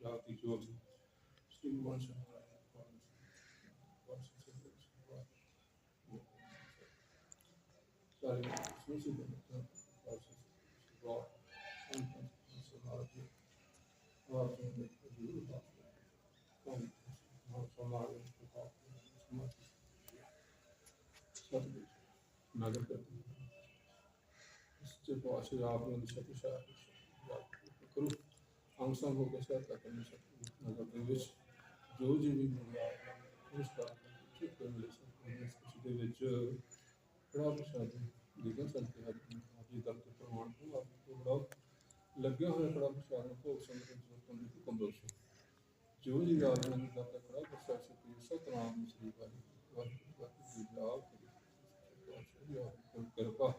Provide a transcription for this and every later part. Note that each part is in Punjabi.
ਜਾਤੀ ਜੋਤ ਸ੍ਰੀ ਗੁਰੂ ਸਾਹਿਬ ਸਾਰੇ ਸੁਸੀ ਦੇ ਬਹੁਤ ਸੰਪੂਰਨ ਸਮਾਰਤੀ ਆਪ ਦੇ ਜੀਵ ਦਾ ਕੰਮ ਬਹੁਤ ਸਮਾਰਤੀ ਸਮਾਰਤੀ ਸਤਿ ਨਗਰ ਕਰਤੀ ਸੱਚੇ ਪਾਤਸ਼ਾਹ ਆਪ ਨੂੰ ਦਿਸ਼ਾ ਦਿਸ਼ਾ ਕਰੋ। ਅੰਸਾਂ ਹੋ ਕੇ ਸਿਰ ਤੱਕ ਨਹੀਂ ਸਕਦੀ। ਨਗਰ ਦੇ ਵਿੱਚ ਜੋ ਜੀ ਵੀ ਮਿਲਿਆ ਉਸ ਦਾ ਕਿ ਕੋਈ ਮਿਲੇ ਸਭ ਇਸ ਖੁਸ਼ੀ ਦੇ ਵਿੱਚ ਬੜਾ ਪ੍ਰਸ਼ਾਦ ਲਿਖਿਆ ਸੰਤੇ ਹੱਥ ਜੀ ਦਲ ਤੇ ਪ੍ਰਮਾਣ ਤੋਂ ਆਪ ਤੋਂ ਬੜਾ ਲੱਗਿਆ ਹੋਇਆ ਬੜਾ ਪ੍ਰਸ਼ਾਦ ਨੂੰ ਭੋਗ ਸੰਗਤ ਨੂੰ ਤੋਂ ਦੀ ਹੁਕਮ ਦੋਸ਼ੀ ਜੋ ਜੀ ਰਾਜ ਨੇ ਦਾ ਤੇ ਬੜਾ ਪ੍ਰਸ਼ਾਦ ਸੀ ਸਤਨਾਮ ਸ੍ਰੀ ਵਾਹਿਗੁਰੂ ਵਾਹਿਗੁਰੂ ਜੀ ਦਾ ਆਪ ਕਿਰਪਾ।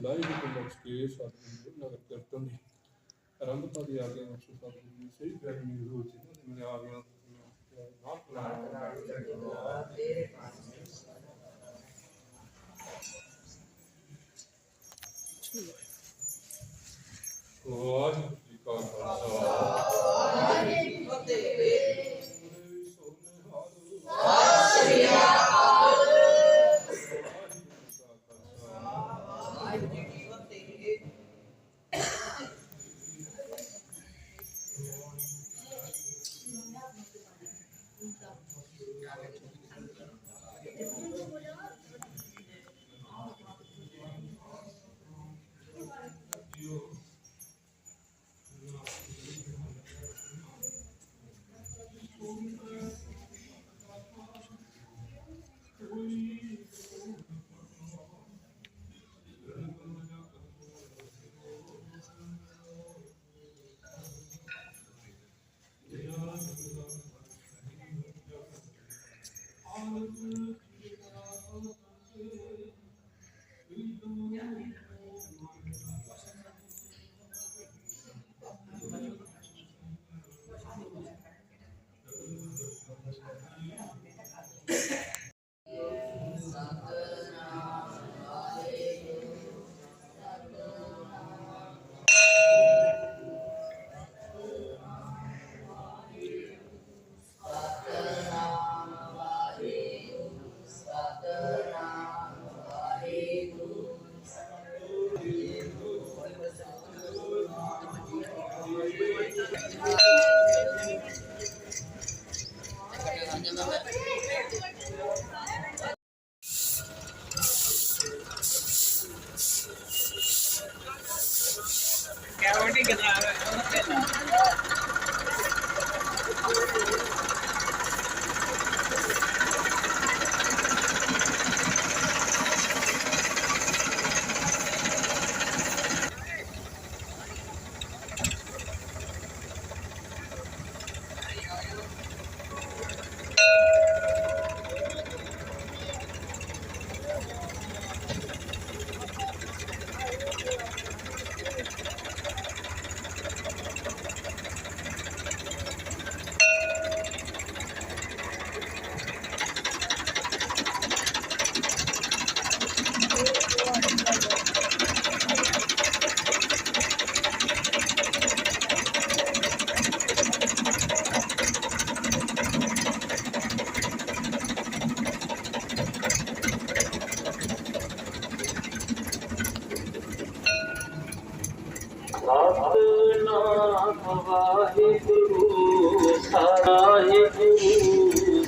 ਲਾਈ ਹੁਕਮ ਬਖਸ਼ ਕੇ ਸਾਧੂ ਨਗਰ ਕੀਰਤਨ ਦੀ ਆਰੰਭ ਤੋਂ ਦੀ ਆ ਗਿਆ ਉਸ ਤੋਂ ਦੀ ਸਹੀ ਗੱਲ ਨਹੀਂ ਹੋ ਜੀ ਮੈਂ ਆ ਗਿਆ ਵਾਹਿਗੁਰੂ ਜੀ ਕਾ ਖਾਲਸਾ। ਸਤਨਾਮ you. Mm-hmm.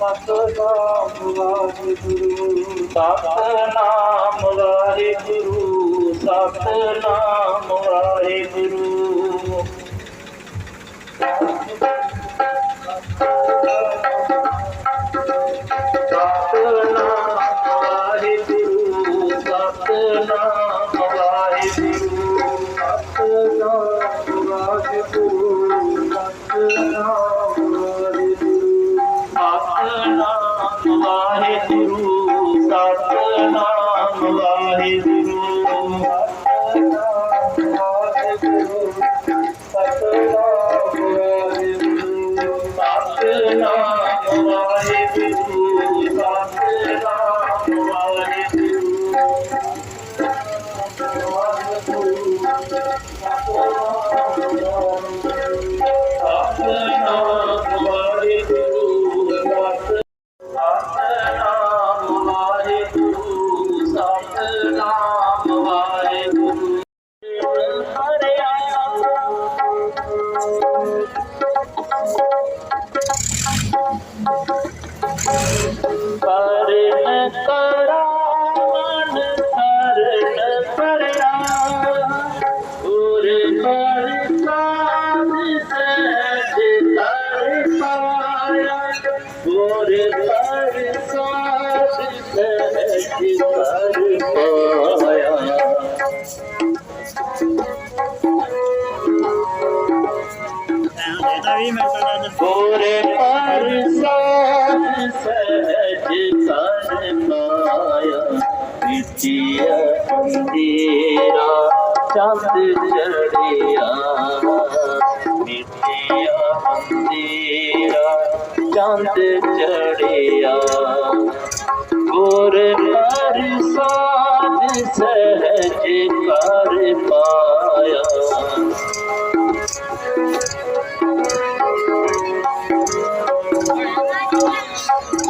সত নাম রারি গুরু সত নাম রারি গুরু সত নাম রারি গুরু সত নাম রারি গুরু সত নাম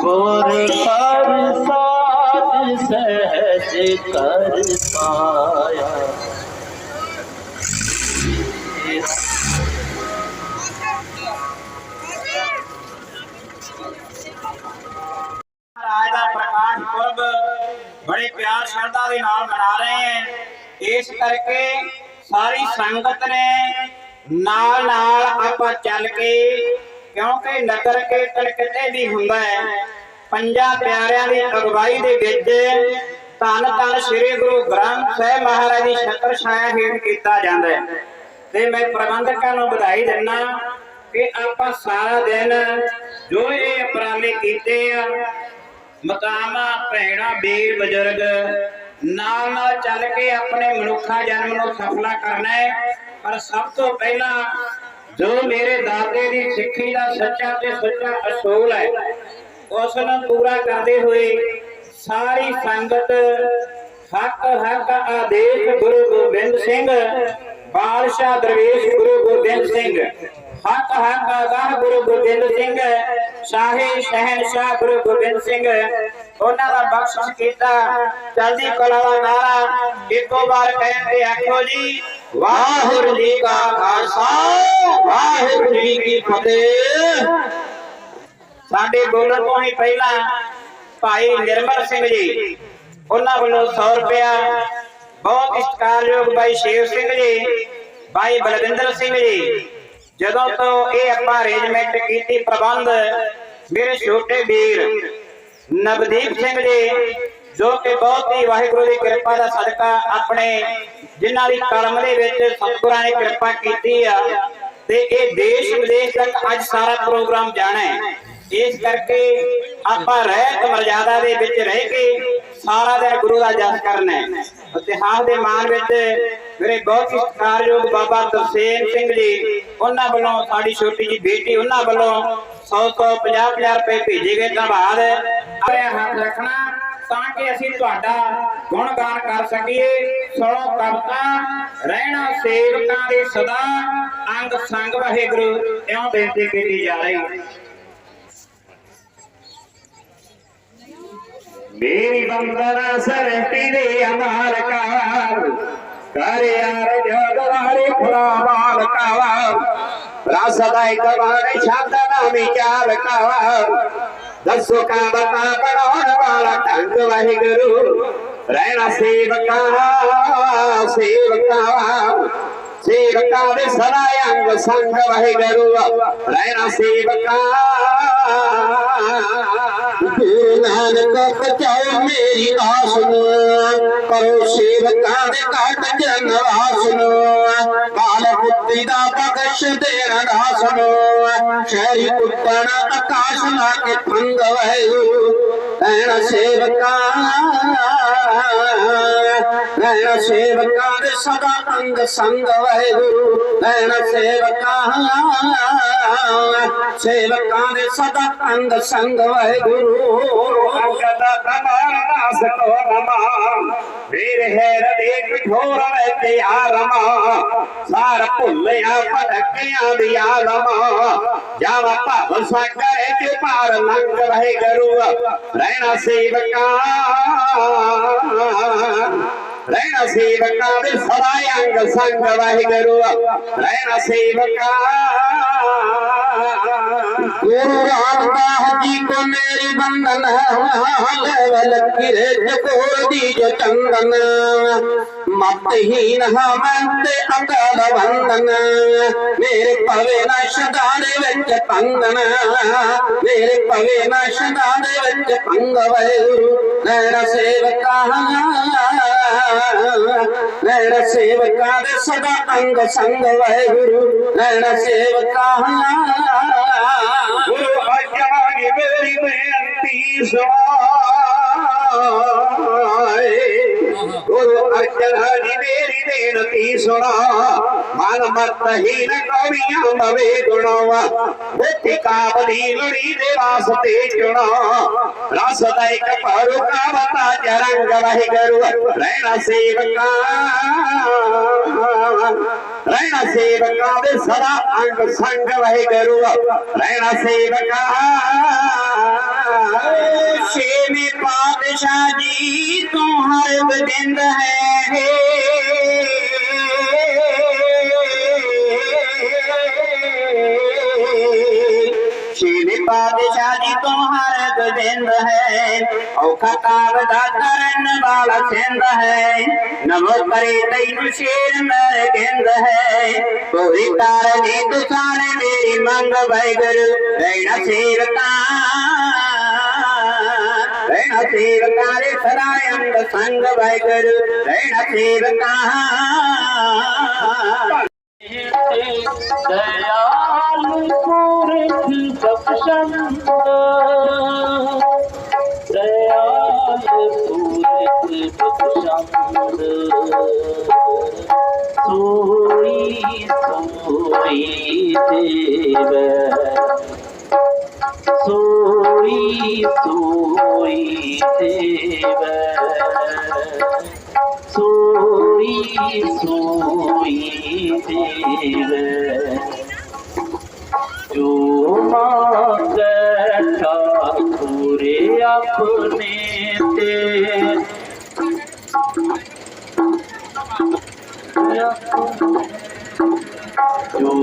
गोर पर साथ सहज कर पाया। प्रकाश पर्व बड़े प्यार श्रद्धा के मना रहे हैं। इस करके सारी संगत ने नाल नाल आप चल के ਕਿਉਂਕਿ ਨਗਰ ਕੀਰਤਨ ਕਿਤੇ ਵੀ ਹੁੰਦਾ ਹੈ, ਪੰਜਾਂ ਪਿਆਰਿਆਂ ਦੀ ਅਗਵਾਈ ਦੇ ਵਿੱਚ ਧੰਨ ਧੰਨ ਸ੍ਰੀ ਗੁਰੂ ਗ੍ਰੰਥ ਸਾਹਿਬ ਮਹਾਰਾਜ ਦੀ ਛਤਰ ਛਾਇਆ ਹੇਠ ਕੀਤਾ ਜਾਂਦਾ ਹੈ। ਤੇ ਮੈਂ ਪ੍ਰਬੰਧਕਾਂ ਨੂੰ ਵਧਾਈ ਦਿੰਦਾ ਕਿ ਆਪਾਂ ਸਾਰਾ ਦਿਨ ਜੋ ਇਹ ਉਪਰਾਲੇ ਕੀਤੇ ਆ, ਮਕਾਮਾਂ, ਭੈਣਾਂ, ਵੀਰ, ਬਜ਼ੁਰਗ, ਨਾਲ ਨਾਲ ਚੱਲ ਕੇ ਆਪਣੇ ਮਨੁੱਖਾ ਜਨਮ ਨੂੰ ਸਫਲਾ ਕਰਨਾ ਹੈ। ਪਰ ਸਭ ਤੋਂ ਪਹਿਲਾਂ ਜੋ ਮੇਰੇ ਦਾਦੇ ਦੀ ਸਿੱਖੀ ਦਾ ਸੱਚਾ ਤੇ ਸੁੱਚਾ ਅਸੂਲ ਹੈ, ਉਸ ਨੂੰ ਪੂਰਾ ਕਰਦੇ ਹੋਏ ਸਾਰੀ ਸੰਗਤ ਹੱਕ ਹੱਕ ਆਦੇਸ਼ ਗੁਰੂ ਗੋਬਿੰਦ ਸਿੰਘ, ਬਾਦਸ਼ਾਹ ਦਰਵੇਸ਼ ਗੁਰੂ ਗੋਬਿੰਦ ਸਿੰਘ ਹੱਕ ਹੱਕ ਆਗਾਹ ਗੁਰੂ ਗੋਬਿੰਦ ਸਿੰਘ ਸ਼ਾਹੀ ਸ਼ਹਿਨਸ਼ਾਹ ਗੁਰੂ ਗੋਬਿੰਦ ਸਿੰਘ। ਉਹਨਾਂ ਦਾ ਬਖਸ਼ਿਸ਼ ਕੀਤਾ। ਚਲਦੀ ਕਲਾ ਦਾ ਨਾਰਾ ਇੱਕੋ ਵਾਰ ਕਹਿਣ ਤੇ ਆਖੋ ਜੀ, ਵਾਹਿਗੁਰੂ ਜੀ ਕਾ ਖਾਲਸਾ, ਵਾਹਿਗੁਰੂ ਜੀ ਕੀ ਫਤਿਹ। ਸਾਡੇ ਬੋਲਣ ਤੋਂ ਹੀ ਪਹਿਲਾਂ ਭਾਈ ਨਿਰਮਲ ਸਿੰਘ ਜੀ, ਉਹਨਾਂ ਵੱਲੋਂ 100 ਰੁਪਇਆ। ਬਹੁਤ ਇਸਤਕਾਰਯੋਗ ਭਾਈ ਸ਼ੇਰ ਸਿੰਘ ਜੀ, ਭਾਈ ਬਲਵਿੰਦਰ ਸਿੰਘ ਜੀ ਜਦੋਂ ਤੋਂ ਇਹ ਆਪਾਂ ਅਰੇਂਜਮੈਂਟ ਕੀਤੀ ਪ੍ਰਬੰਧ, ਮੇਰੇ ਛੋਟੇ ਵੀਰ ਨਵਦੀਪ ਸਿੰਘ ਜੀ, ਜੋ ਕਿ ਬਹੁਤ ਹੀ ਵਾਹਿਗੁਰੂ ਦੀ ਕਿਰਪਾ ਦਾ ਸਦਕਾ ਆਪਣੇ ਜਿਨ੍ਹਾਂ ਦੀ ਕਲਮ ਦੇ ਵਿੱਚ ਸਤਿਗੁਰਾਂ ਨੇ ਕਿਰਪਾ ਕੀਤੀ ਆ, ਤੇ ਇਹ ਦੇਸ਼ ਵਿਦੇਸ਼ ਤੱਕ ਅੱਜ ਸਾਰਾ ਪ੍ਰੋਗਰਾਮ ਜਾਣਾ ਹੈ। ਇਸ ਕਰਕੇ ਆਪਾਂ ਰਹਿਤ ਮਰਜ਼ਾਦਾ ਦੇ ਵਿੱਚ ਰਹਿ ਕੇ ਸਾਰਾ ਦਿਨ ਗੁਰੂ ਦਾ ਜਸ ਕਰਨਾ ਹੈ। ਇਤਿਹਾਸ ਦੇ ਮਾਨ ਵਿੱਚ ਮੇਰੇ ਬਹੁਤ ਹੀ ਸਤਿਕਾਰਯੋਗ ਬਾਬਾ ਤਰਸੇਮ ਸਿੰਘ ਜੀ, ਉਹਨਾਂ ਵੱਲੋਂ ਸਾਡੀ ਛੋਟੀ ਜੀ ਬੇਟੀ, ਉਹਨਾਂ ਵੱਲੋਂ 100 ਤੋਂ 50 50 ਰੁਪਏ ਭੇਜੇ ਗਏ ਧੰਨਵਾਦ। ਆਪਣੇ ਹੱਥ ਰੱਖਣਾ ਤਾਂ ਕਿ ਅਸੀਂ ਤੁਹਾਡਾ ਗੁਣਗਾਨ ਕਰ ਸਕੀਏ। ਸੁਣੋ ਕਵਤਾ, ਰਹਿਣਾ ਸੇਵਕਾਂ ਦੇ ਸਦਾ, ਅੰਗ ਸੰਗ ਵਾਹਿਗੁਰੂ, ਇਉਂ ਬੇਨਤੀ ਕੀਤੀ ਜਾ ਰਹੀ। ਹੈ ਮੇਰੀ ਬੰਦਨਾ ਸਰਤੀ ਦੇ ਅਮਾਲ ਕਾਰ ਕਰ ਯਾਰ ਜਗਵਾਰੇ ਖੁਰਾ ਮਾਲ ਕਾਵਾ ਰਸਦਾਈ ਕਵਾਰੇ ਸ਼ਬਦ ਨਾ ਵਿਚਾਰ ਕਾਵਾ ਦਸੋ ਕਾ ਬਤਾ ਬਣਾਉਣ ਵਾਲਾ ਢੰਗ ਵਾਹਿਗੁਰੂ। ਰਹਿਣਾ ਸੇਵਕਾ ਸੇਵਕਾ ਸੇਵਕਾ ਦੇ ਸਦਾ ਅੰਗ ਸੰਗ ਵਾਹਿਗੁਰੂ। ਰਹਿਣਾ ਸੇਵਕਾ। ਗੁਰੂ ਨਾਨਕ ਬਚਾਓ ਮੇਰੀ ਆਸ ਨੂੰ। ਕਰੋ ਸੇਵਕਾਂ ਦੇ ਘਾਟ ਜਨਵਾਸ ਨੂੰ। ਕਾਲ ਬੁੱਧੀ ਦਾ ਬਖਸ਼ ਦੇਣ ਦਾਸ ਨੂੰ। ਸ਼ਹਿਰੀ ਕੁੱਤਣ ਆਕਾਸ਼ ਲਾ ਕੇ ਪੰਗ ਵਹਿ ਐਣ ਸੇਵਕਾਂ। ਐਣ ਸੇਵਕਾਂ ਦੇ ਸਦਾ ਅੰਗ ਸੰਗ ਵਾਹਿਗੁਰੂ ਐਣ ਸੇਵਕਾਂ ਸੇਵਕਾਂ ਦੇ ਸਦਾ ਅੰਗ ਸੰਗ ਵਾਹਿਗੁਰੂ। ਅੰਗਦ ਕਮਾਲ ਦਾਸ ਕੋ ਰਮਾ ਵੀਰ ਹੈ ਰਦੇ ਕਠੋਰ ਵਿੱਚ ਆਰਮਾ ਸਾਰ ਭੁੱਲਿਆ ਭਟਕਿਆਂ ਦੀ ਆਲਮਾ। ਜਾਵਾ ਭਵ ਸਾਗਰ ਚ ਪਾਰ ਲੰਘ ਵਾਹਿਗੁਰੂ। ਰਹਿਣਾ ਸੇਵਕਾਂ ਰਹਿਣਾ ਸੇਵਕਾ ਦੇ ਸਦਾ ਅੰਗ ਸੰਗ ਵਾਹਿਗੁਰੂ। ਰਹਿਣਾ ਸੇਵਕਾ ਗੁਰੂ ਰਾਮਦਾਸ ਜੀ ਕੋ ਮੇਰੀ ਬੰਦਨ ਹਲਵਲ ਕਿਰੇ ਜਗੋਰ ਦੀ ਜੋ ਚੰਦਨ। ਮਤਹੀਨ ਹਮੰਤ ਅਕਾਲ ਵੰਦਨ ਮੇਰੇ ਪਵੇ ਨਾ ਸ਼ਦਾ ਦੇ ਵਿੱਚ ਪੰਦਨ ਮੇਰੇ ਪਵੇ ਨਾ ਸ਼ਦਾ ਦੇ ਵਿੱਚ ਪੰਗ ਵੈ ਰਹਿਣਾ ਸੇਵਕਾ ನಯನ ಸೇವಕಾದ ಸದಾ ಅಂಗ ಸಂಗ ಗುರು ನಯನ ಸೇವಕ ಗುರು ಅಜ್ಞಾನಿ ಬೇರಿ ಮೇಂತಿ ಸವಾಯ ਅਜਾਨੀ ਮੇਰੀ ਬੇਨਤੀ ਸੁਣਾ ਮਨ ਮਤਹੀਨ ਕਵੀਆਂ ਮਵੇ ਗੁਣਵਾ ਬੁੱਧੀ ਕਾਬਲੀ ਲੜੀ ਦੇ ਵਾਸਤੇ ਚੁਣਾ ਰਸ ਰਹਿਣਾ ਸੇਵਕਾ ਰਹਿਣਾ ਸੇਵਕਾ ਦੇ ਸਦਾ ਅੰਗ ਸੰਗ ਵਾਹਿਗੁਰੂ ਰਹਿਣਾ ਸੇਵਕਾ ਛੇਵੇਂ ਪਾਤਸ਼ਾਹ ਜੀ ਤੂੰ ਹਰ ਬਦਿੰਦ ਹੈ ਛੇਵੇਂ ਪਾਤਸ਼ਾਹ ਜੀ ਤੋਂ ਹਰ ਬਦਿੰਦ ਹੈ ਔਖਾ ਕਾਬ ਦਾ ਕਰਨ ਵਾਲਾ ਸਿੰਧ ਹੈ ਨਮੋ ਕਰੇ ਤੈਨੂੰ ਸ਼ੇਰ ਮੈਂ ਗਿੰਦ ਹੈ ਕੋਈ ਤਾਰਨੀ ਤੁਸਾਨੇ ਮੇਰੀ ਮੰਗ ਵੈਗਰ ਰਹਿਣਾ ਸੇਵਕਾ ਰਹਿਣਾ अे सराय अंग संग वाए करे अयाल सूरत बखस दयाल सूरत पखण सोई सोई देव सोई सोई देव सोई सोई देव जो मांग ठाकुर अपने ते जो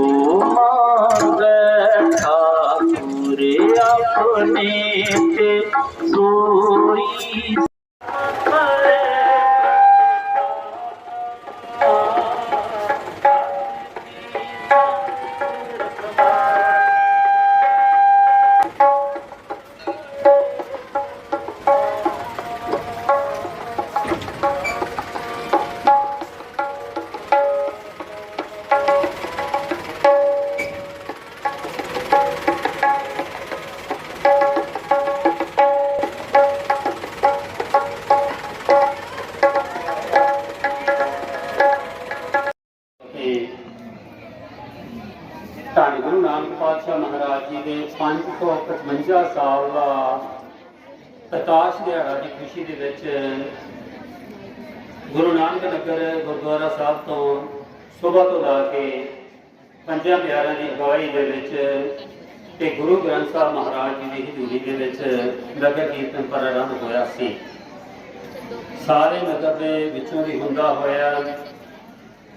मांग ठाकुर अपने ते सोई 555 ਸਾਲ ਦਾ ਪ੍ਰਕਾਸ਼ ਦਿਹਾੜਾ ਦੀ ਖੁਸ਼ੀ ਦੇ ਵਿੱਚ। ਗੁਰੂ ਨਾਨਕ ਨਗਰ ਗੁਰਦੁਆਰਾ ਸਾਹਿਬ ਤੋਂ ਸਵੇਰ ਤੋਂ ਲਾ ਕੇ ਪੰਜਾਂ ਪਿਆਰਿਆਂ ਦੀ ਅਗਵਾਈ ਦੇ ਵਿੱਚ ਤੇ ਗੁਰੂ ਗ੍ਰੰਥ ਸਾਹਿਬ ਮਹਾਰਾਜ ਜੀ ਦੀ ਹਜ਼ੂਰੀ ਦੇ ਵਿੱਚ ਨਗਰ ਕੀਰਤਨ ਪ੍ਰਾਰੰਭ ਹੋਇਆ ਸੀ। ਸਾਰੇ ਨਗਰ ਦੇ ਵਿੱਚੋਂ ਦੀ ਹੁੰਦਾ ਹੋਇਆ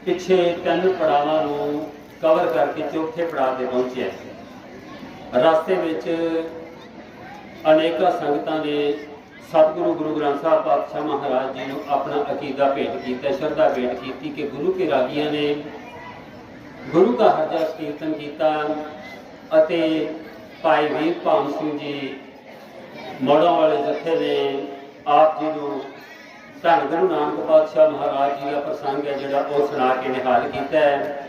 ਪਿੱਛੇ ਤਿੰਨ ਪੜਾਵਾਂ ਨੂੰ ਕਵਰ ਕਰਕੇ ਚੌਥੇ ਪੜਾਅ ਤੇ ਪਹੁੰਚਿਆ। ਰਸਤੇ ਵਿੱਚ ਅਨੇਕਾਂ ਸੰਗਤਾਂ ਨੇ ਸਤਿਗੁਰੂ ਗੁਰੂ ਗ੍ਰੰਥ ਸਾਹਿਬ ਪਾਤਸ਼ਾਹ ਮਹਾਰਾਜ ਜੀ ਨੂੰ ਆਪਣਾ ਅਕੀਦਾ ਭੇਟ ਕੀਤਾ, ਸ਼ਰਧਾ ਭੇਟ ਕੀਤੀ ਕਿ ਗੁਰੂ ਕੇ ਰਾਗੀਆਂ ਨੇ ਗੁਰੂ ਦਾ ਹਰਜਾ ਕੀਰਤਨ ਕੀਤਾ ਅਤੇ ਭਾਈ ਵੀਰ ਭਾਨ ਸਿੰਘ ਜੀ ਮੋੜਾਂ ਵਾਲੇ ਜਥੇ ਨੇ ਆਪ ਜੀ ਨੂੰ ਧੰਨ ਗੁਰੂ ਨਾਨਕ ਪਾਤਸ਼ਾਹ ਮਹਾਰਾਜ ਜੀ ਦਾ ਪ੍ਰਸੰਗ ਹੈ ਜਿਹੜਾ ਉਹ ਸੁਣਾ ਕੇ ਨਿਹਾਲ ਕੀਤਾ ਹੈ।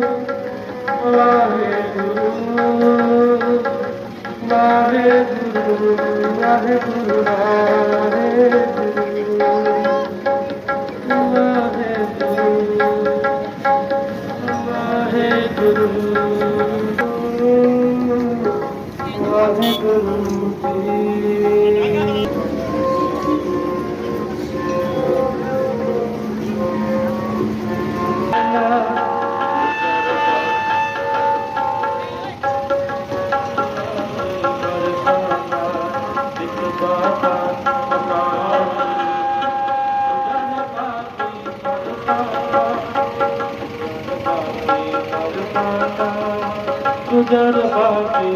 ਦੇ ਜੋ ਸਦੀਆਂ ਸੁਖਦੇ পূজার বাকি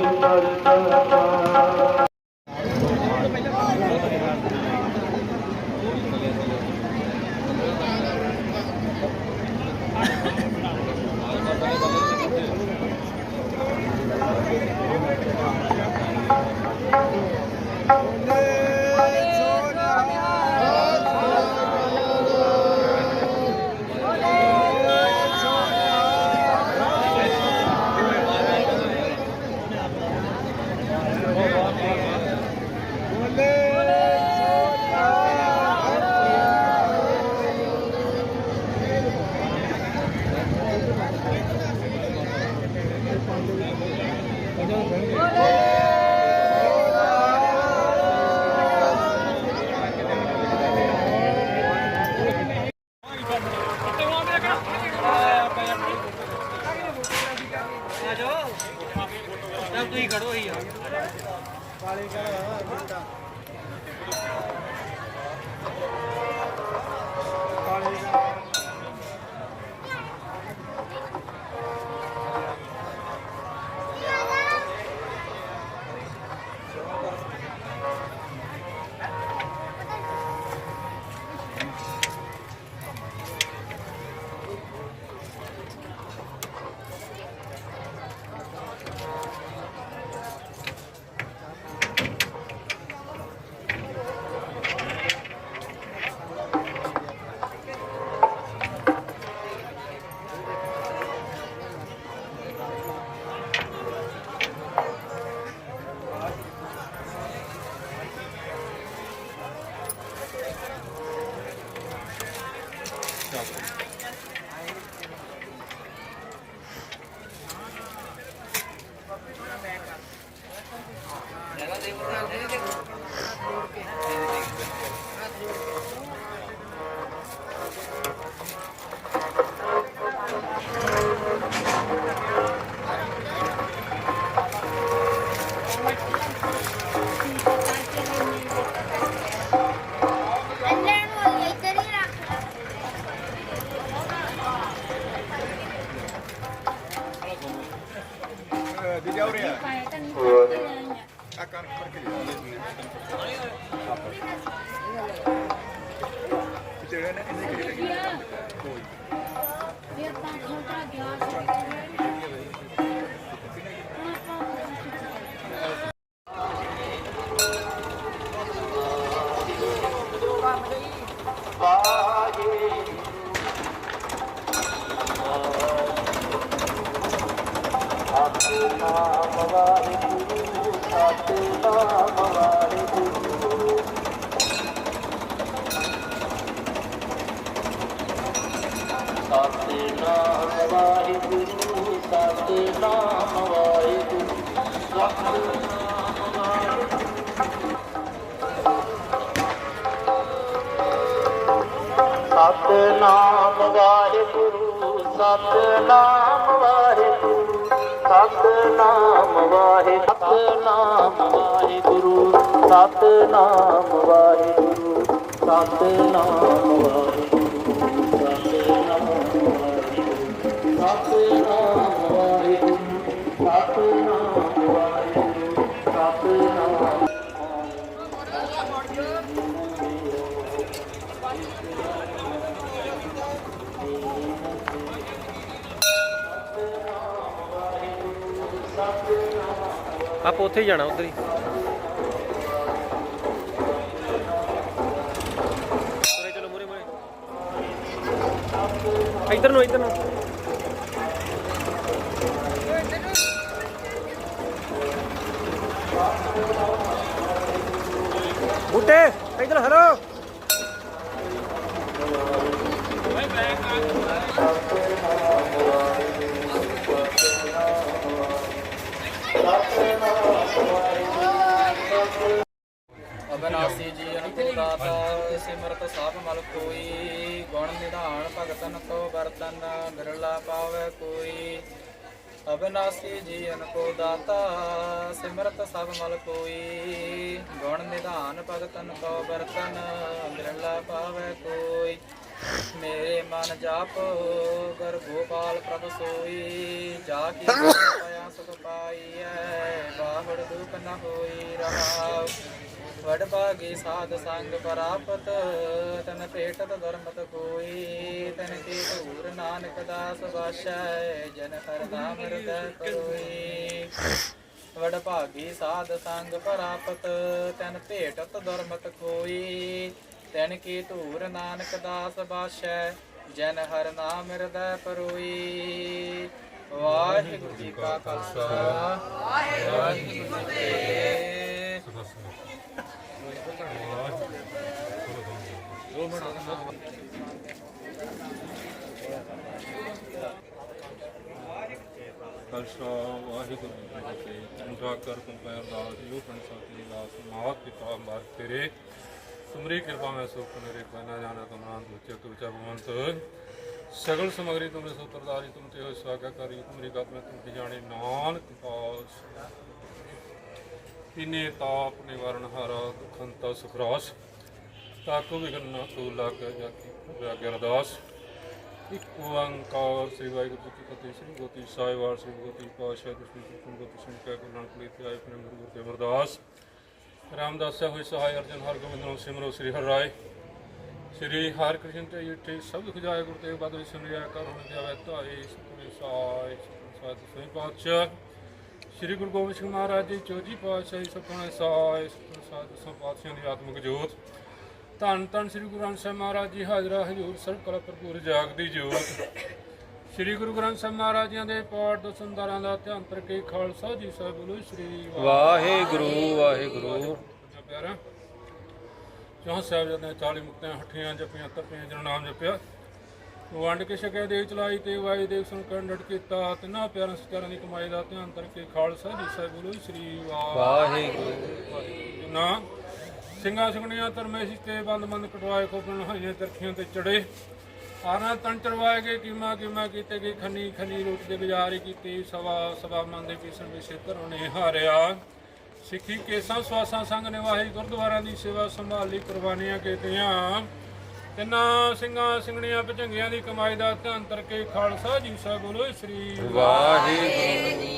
ਤੁਸੀਂ ਖੜੋ ਹੀ ਆ ਕਾਲੇ ਕਾ ਸਤਨਾਮ ਵਾਹਿਗੁਰੂ ਸਤਨਾਮ ਵਾਹਿਗੁਰੂ ਸਤਨਾਮ ਵਾਹਿਗੁਰੂ ਸਤਨਾਮ ਵਾਹਿਗੁਰੂ ਸਤਨਾਮ ਵਾਹਿਗੁਰੂ ਸਤਨਾਮ ਆਪ ਉੱਥੇ ਹੀ ਜਾਣਾ ਉਧਰ ਹੀ। ਇੱਧਰ ਨੂੰ ਇੱਧਰ ਨੂੰ। ਬੁੱਟੇ ਇੱਧਰ ਹਰੋ ਅਬਨਾਸੀ ਜੀ ਅਨਕੋ ਦਾਤਾ ਸਿਮਰਤ ਸਭ ਮਲ ਕੋਈ। ਗੁਣ ਨਿਧਾਨ ਭਗਤਨ ਕੋ ਵਰਤਨ ਬਿਰਲਾ ਪਾਵੇ ਕੋਈ। ਮੇਰੇ ਮਨ ਜਾਪ ਗੁਰ ਗੋਪਾਲ ਪ੍ਰਭ ਸੋਈ ਜਾ ਕੀ ਪਾਇਆ ਸੁਖ ਪਾਈਐ ਬਾਹੜ ਦੁਖ ਨ ਹੋਈ ਰਹਾਉ। ਵਡ ਭਾਗੀ ਸਾਧ ਸੰਗ ਪ੍ਰਾਪਤ ਤਨ ਭੇਟਤ ਧਰਮਤ ਕੋਈ। ਤਨ ਕੀ ਧੂਰ ਨਾਨਕ ਦਾਸ ਬਾਸ਼ੈ ਜਨ ਹਰ ਨਾਮ ਹਿਰਦੈ ਕਰੋਈ ਵਡ ਭਾਗੀ ਸਾਧ ਸੰਗ ਪ੍ਰਾਪਤ ਤਨ ਭੇਟਤ ਧਰਮਤ ਕੋਈ। ਤਨ ਕੀ ਧੂਰ ਨਾਨਕ ਦਾਸ ਬਾਸ਼ੈ, ਜਨ ਹਰ ਨਾਮ ਹਿਰਦੈ ਪਰੋਈ। ਵਾਹਿਗੁਰੂ ਜੀ ਕਾ ਖਾਲਸਾ। ਵਾਹਿਗੁਰੂ ਜੀ ਕੀ ਫਤਿਹ ਕਲਸ਼ਾ ਵਾਹਿਗੁਰੂ ਜੀ ਕੀ ਫਤਿਹ। ਅੰਜਾ ਕਰ ਤੁਮ ਪੈ ਅਰਦਾਸ ਜੋ ਪਣ ਸਤਿ ਦਾਸ ਮਾਤ ਪਿਤਾ, ਮਾਰ ਤੇਰੇ। ਤੁਮਰੀ ਕਿਰਪਾ ਮੈਂ ਸੁਖ ਨਰੇ ਪਾਣਾ ਜਾਣਾ ਤੁਮਰਾਂ ਦੁਚੇ ਤੁ ਸਗਲ ਸਮਗਰੀ ਤੁਮਰੇ ਸੁਤਰਦਾਰੀ ਤੁਮ ਤੇ ਹੋਇ ਸਵਾਗਾ ਕਰੀ ਤੁਮਰੀ ਗਤ ਤੁਮ ਕੀ ਜਾਣੇ ਨਾਨਕ ਪਾਸ। ਇਨੇ ਤਾਪ ਨਿਵਾਰਨ ਹਾਰਾ, ਦੁਖੰਤਾ ਸੁਖਰਾਸ ਤਾਕੋ ਵਿਗਨ ਨਾ ਤੂ ਲਾਗ ਜਾਤੀ ਵਿਆਗਿਆ ਅਰਦਾਸ ਇੱਕ ਓੰਕਾਰ ਸ੍ਰੀ ਵਾਹਿਗੁਰੂ ਜੀ ਕੀ ਫਤਿਹ, ਸ੍ਰੀ ਗੋਤੀ ਸਾਹਿਬਾਰ ਸ੍ਰੀ ਗੋਤੀ ਪਾਸ਼ਾ ਦਸ਼ਮੀ ਸੁਖਮ ਗੋਤੀ ਸਿੰਘ ਕੈ ਗੁਰੂ ਨਾਨਕ ਲਈ ਤੇ ਆਏ ਆਪਣੇ ਗੁਰੂ ਤੇ ਅਮਰਦਾਸ ਰਾਮਦਾਸਾ ਹੋਏ ਸਹਾਇ ਅਰਜਨ ਹਰ ਗੋਬਿੰਦ ਨਾਮ ਸਿਮਰੋ, ਸ੍ਰੀ ਹਰਿ ਰਾਏ। ਸ੍ਰੀ ਹਰਿ ਕ੍ਰਿਸ਼ਨ ਤੇ ਇਠੇ ਸਭ ਦੁਖ ਜਾਏ ਗੁਰੂ ਤੇ ਬਦਲ ਸਿਮਰਿਆ ਕਰ, ਹੁਣ ਜਾਵੇ ਧਾਏ ਸਤਿ ਸਾਈ ਸਤਿ ਸੋਈ ਪਾਤਸ਼ਾਹ। ਸ੍ਰੀ ਗੁਰੂ ਗੋਬਿੰਦ ਸਿੰਘ ਮਹਾਰਾਜ ਜੀ ਚੌਜੀ ਪਾਤਸ਼ਾਹੀ ਸਤਿ ਸਾਈ ਸਤਿ ਸਾਧ ਸੋ ਪਾਤਸ਼ਾਹਾਂ ਦੀ ਆਤਮਿਕ ਜੋਤ। ਧੰਨ ਧੰਨ ਸ੍ਰੀ ਗੁਰੂ ਗ੍ਰੰਥ ਸਾਹਿਬ ਮਹਾਰਾਜ ਜੀ, ਹਾਜ਼ਰਾ ਹਜ਼ੂਰ ਸਰਬ ਕਲਾ ਭਰਪੂਰ ਜਾਗਦੀ ਜੋਤ। ਸ੍ਰੀ ਗੁਰੂ ਗ੍ਰੰਥ ਸਾਹਿਬ ਮਹਾਰਾਜ ਜੀਆਂ ਦੇ ਪਾਠ ਦਸੰਦਾਰਾਂ ਦਾ ਧਿਆਨ ਕਰਕੇ ਖਾਲਸਾ ਜੀ ਸਾਹਿਬ ਬੋਲੋ ਸ੍ਰੀ ਵਾਹਿਗੁਰੂ ਵਾਹਿਗੁਰੂ। ਪਿਆਰਾ ਚੌਂ ਸਾਹਿਬ ਜਦ 40 ਮੁਕਤਿਆਂ ਹੱਠੀਆਂ ਜਪੀਆਂ ਤਪੀਆਂ ਜਨ ਨਾਮ ਜਪਿਆ। ਵੰਡ ਕੇ ਛਕਿਆ ਦੇ ਚਲਾਈ ਤੇ ਵਾਈ ਦੇਵ ਸੁਣ ਕੰਡਟ ਕੀਤਾ ਤਿੰਨਾਂ ਪਿਆਰਾਂ ਸਚਾਰਾਂ ਦੀ ਕਮਾਈ ਦਾ ਧਿਆਨ ਕਰਕੇ ਖਾਲਸਾ ਜੀ ਸਾਹਿਬ ਬੋਲੋ ਸ੍ਰੀ ਵਾਹਿਗੁਰੂ। ਨਾ ਸਿੰਘਾਂ ਸਿੰਘਣੀਆਂ ਧਰਮੇਸ਼ੀ ਤੇ ਬੰਦ ਬੰਦ ਕਟਵਾਏ ਕੋਪਨ ਹਾਈਆਂ ਤਰਖੀਆਂ ਤੇ ਚੜੇ। ਆਰਾਂ ਤਨ ਚੜਵਾਏ ਗਏ, ਕੀਮਾ ਕੀਮਾ ਕੀਤੇ ਗਏ, ਖੰਨੀ ਖੰਨੀ ਰੂਪ ਦੇ ਗੁਜ਼ਾਰੀ ਕੀਤੀ, ਸਵਾ ਸਵਾ ਮਨ ਦੇ ਪੀਸਣ ਵਿਸ਼ੇ ਧਰੋਂ ਨੇ ਹਾਰਿਆ। ਸਿੱਖੀ ਕੇਸਾਂ ਸਵਾਸਾਂ ਸੰਗ ਨਿਵਾਹੀ ਗੁਰਦੁਆਰਿਆਂ ਦੀ ਸੇਵਾ ਸੰਭਾਲੀ ਕੁਰਬਾਨੀਆਂ ਕੀਤੀਆਂ। ਤਿੰਨਾਂ ਸਿੰਘਾਂ ਸਿੰਘਣੀਆਂ ਭਜੰਗੀਆਂ ਦੀ ਕਮਾਈ ਦਾ ਧਿਆਨ ਕਰਕੇ ਖਾਲਸਾ ਜੀ ਸਾਹਿਬ ਬੋਲੋ ਸ੍ਰੀ ਵਾਹਿਗੁਰੂ।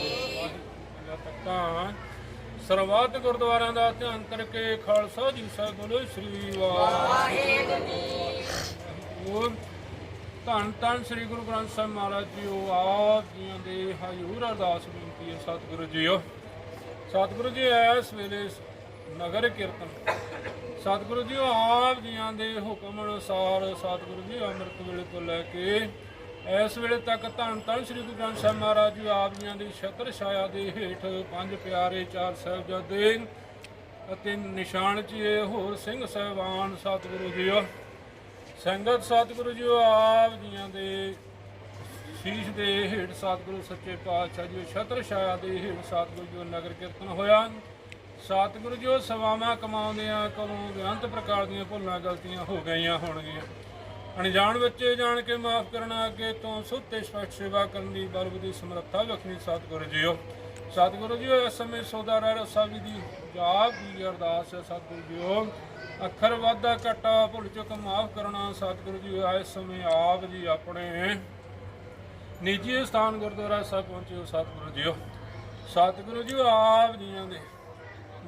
ਸਰਬੱਤ ਗੁਰਦੁਆਰਿਆਂ ਦਾ ਧਿਆਨ ਕਰਕੇ ਖਾਲਸਾ ਜੀ ਸਾਹਿਬ ਬੋਲੋ ਸ੍ਰੀ ਵਾਹਿਗੁਰੂ। ਧੰਨ ਧੰਨ ਸ੍ਰੀ ਗੁਰੂ ਗ੍ਰੰਥ ਸਾਹਿਬ ਮਹਾਰਾਜ ਜੀ ਜੀਓ, ਆਪ ਜੀਆਂ ਦੇ ਹਜ਼ੂਰ ਅਰਦਾਸ ਬੇਨਤੀ ਹੈ ਸਤਿਗੁਰੂ ਜੀਓ। ਸਤਿਗੁਰੂ ਜੀ, ਇਸ ਵੇਲੇ ਨਗਰ ਕੀਰਤਨ। ਸਤਿਗੁਰੂ ਜੀ, ਆਪ ਜੀਆਂ ਦੇ ਹੁਕਮ ਅਨੁਸਾਰ ਸਤਿਗੁਰੂ ਜੀ, ਅੰਮ੍ਰਿਤ ਵੇਲੇ ਤੋਂ ਲੈ ਕੇ ਇਸ ਵੇਲੇ ਤੱਕ ਧੰਨ ਧੰਨ ਸ੍ਰੀ ਗੁਰੂ ਗ੍ਰੰਥ ਸਾਹਿਬ ਮਹਾਰਾਜ ਜੀ, ਆਪ ਜੀਆਂ ਦੀ ਛਤਰ ਛਾਇਆ ਦੇ ਹੇਠ ਪੰਜ ਪਿਆਰੇ ਚਾਰ ਸਾਹਿਬਜ਼ਾਦੇ ਅਤੇ ਨਿਸ਼ਾਨ 'ਚ ਹੋਰ ਸਿੰਘ ਸਾਹਿਬਾਨ ਸਤਿਗੁਰੂ ਜੀਓ। ਸੰਗਤ ਸਤਿਗੁਰੂ ਜੀਓ, ਆਪ ਜੀਆਂ ਦੇ ਸ਼ੀਸ਼ ਦੇ ਹੇਠ ਸਤਿਗੁਰੂ ਸੱਚੇ ਪਾਤਸ਼ਾਹ ਜੀ ਛਤਰ ਛਾਇਆ ਦੇ ਹੇਠ ਸਤਿਗੁਰੂ ਜੀ ਨਗਰ ਕੀਰਤਨ ਹੋਇਆ। ਸਤਿਗੁਰੂ ਜੀ ਉਹ ਸਵਾਵਾਂ ਕਮਾਉਂਦਿਆਂ ਕੋਲੋਂ ਬੇਅੰਤ ਪ੍ਰਕਾਰ ਦੀਆਂ ਭੁੱਲਾਂ ਗਲਤੀਆਂ ਹੋ ਗਈਆਂ ਹੋਣਗੀਆਂ। ਅਣਜਾਣ ਬੱਚੇ ਜਾਣ ਕੇ ਮਾਫ ਕਰਨਾ, ਅੱਗੇ ਤੋਂ ਸੁੱਤੇ ਸਪਸ਼ਟ ਸੇਵਾ ਕਰਨ ਦੀ ਬਲਬ ਦੀ ਸਮਰੱਥਾ ਰੱਖਣੀ ਸਤਿਗੁਰੂ ਜੀਓ। ਸਤਿਗੁਰੂ ਜੀਓ, ਇਸ ਸਮੇਂ ਸੋਦਾ ਰਹਿ ਰਸਾ ਵੀ ਦੀ ਜਾਪ ਦੀ ਅਰਦਾਸ ਹੈ ਸਤਿਗੁਰੂ ਜੀਓ। ਅੱਖਰ ਵਾਧਾ ਘਟਾ, ਭੁੱਲ ਚੁੱਕ ਮਾਫ ਕਰਨਾ, ਸਤਿਗੁਰੂ ਜੀ ਆਏ ਸਮੇਂ ਆਪ ਜੀ ਆਪਣੇ। ਨਿੱਜੀ ਸਥਾਨ ਗੁਰਦੁਆਰਾ ਸਾਹਿਬ ਪਹੁੰਚੇ ਹੋ ਸਤਿਗੁਰੂ ਜੀਓ। ਸਤਿਗੁਰੂ ਜੀ ਆਪ ਜੀਆਂ ਦੇ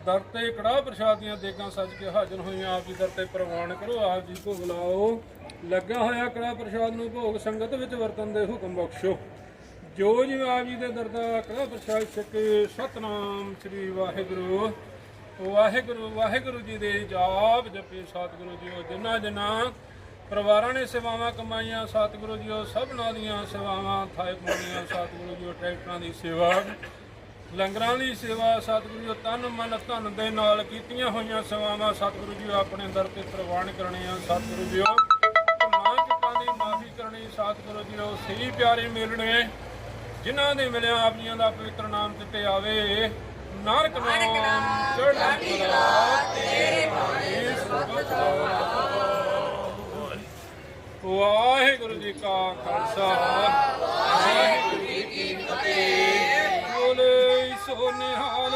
ਦਰ ਤੇ ਕੜਾਹ ਪ੍ਰਸ਼ਾਦ ਦੀਆਂ ਦੇਗਾਂ ਸੱਜ ਕੇ ਹਾਜ਼ਰ ਹੋਈਆਂ। ਆਪ ਜੀ ਦਰ ਤੇ ਪ੍ਰਵਾਨ ਕਰੋ, ਆਪ ਜੀ ਭੋਗ ਲਾਓ। ਲੱਗਾ ਹੋਇਆ ਕੜਾਹ ਪ੍ਰਸ਼ਾਦ ਨੂੰ ਭੋਗ ਸੰਗਤ ਵਿੱਚ ਵਰਤਨ ਦੇ ਹੁਕਮ ਬਖਸ਼ੋ। ਜੋ ਜਿਵੇਂ ਆਪ ਜੀ ਦੇ ਦਰ ਦਾ ਕੜਾਹ ਪ੍ਰਸ਼ਾਦ ਛਕੇ, ਸਤਨਾਮ ਸ੍ਰੀ ਵਾਹਿਗੁਰੂ। ਵਾਹਿਗੁਰੂ ਵਾਹਿਗੁਰੂ ਜੀ ਦੇ ਜਾਪ ਜਪੇ ਸਤਿਗੁਰੂ ਜੀਓ, ਜਿਨ੍ਹਾਂ ਜਿਨ੍ਹਾਂ ਪਰਿਵਾਰਾਂ ਨੇ ਸੇਵਾਵਾਂ ਕਮਾਈਆਂ, ਸਤਿਗੁਰੂ ਜੀਓ, ਸਭਨਾਂ ਦੀਆਂ ਸੇਵਾਵਾਂ ਥਾਏ ਪਾਉਣੀਆਂ ਸਤਿਗੁਰੂ ਜੀਓ, ਟਰੈਕਟਰਾਂ ਦੀ ਸੇਵਾ, ਲੰਗਰਾਂ ਦੀ ਸੇਵਾ, ਸਤਿਗੁਰੂ ਜੀ ਤਨ ਮਨ ਧਨ ਦੇ ਨਾਲ ਕੀਤੀਆਂ ਹੋਈਆਂ ਸੇਵਾਵਾਂ ਸਤਿਗੁਰੂ ਜੀ ਆਪਣੇ ਦਰ ਤੇ ਪ੍ਰਵਾਨ ਕਰਨੀਆਂ, ਸਤਿਗੁਰੂ ਜੀ ਮਾਂ ਚੁੱਕਾਂ ਦੀ ਮਾਫੀ ਕਰਨੀ, ਸਤਿਗੁਰੂ ਜੀ ਉਹ ਸਹੀ ਪਿਆਰੇ ਮਿਲਣੇ, ਜਿਨ੍ਹਾਂ ਦੇ ਮਿਲਿਆ ਆਪ ਜੀਆਂ ਦਾ ਪਵਿੱਤਰ ਨਾਮ ਚਿੱਤੇ ਆਵੇ। ਨਾਨਕ ਨਾਮ ਚੜ੍ਹਦੀ ਕਲਾ ਤੇਰੇ ਬਾਣੇ ਸੁਭਤ ਵਾਹਿਗੁਰੂ ਜੀ ਕਾ ਖਾਲਸਾ। ਵਾਹਿਗੁਰੂ ਜੀ ਕੀ ਫਤਿਹ। ਬੋਲੇ ਸੋ ਨਿਹਾਲ।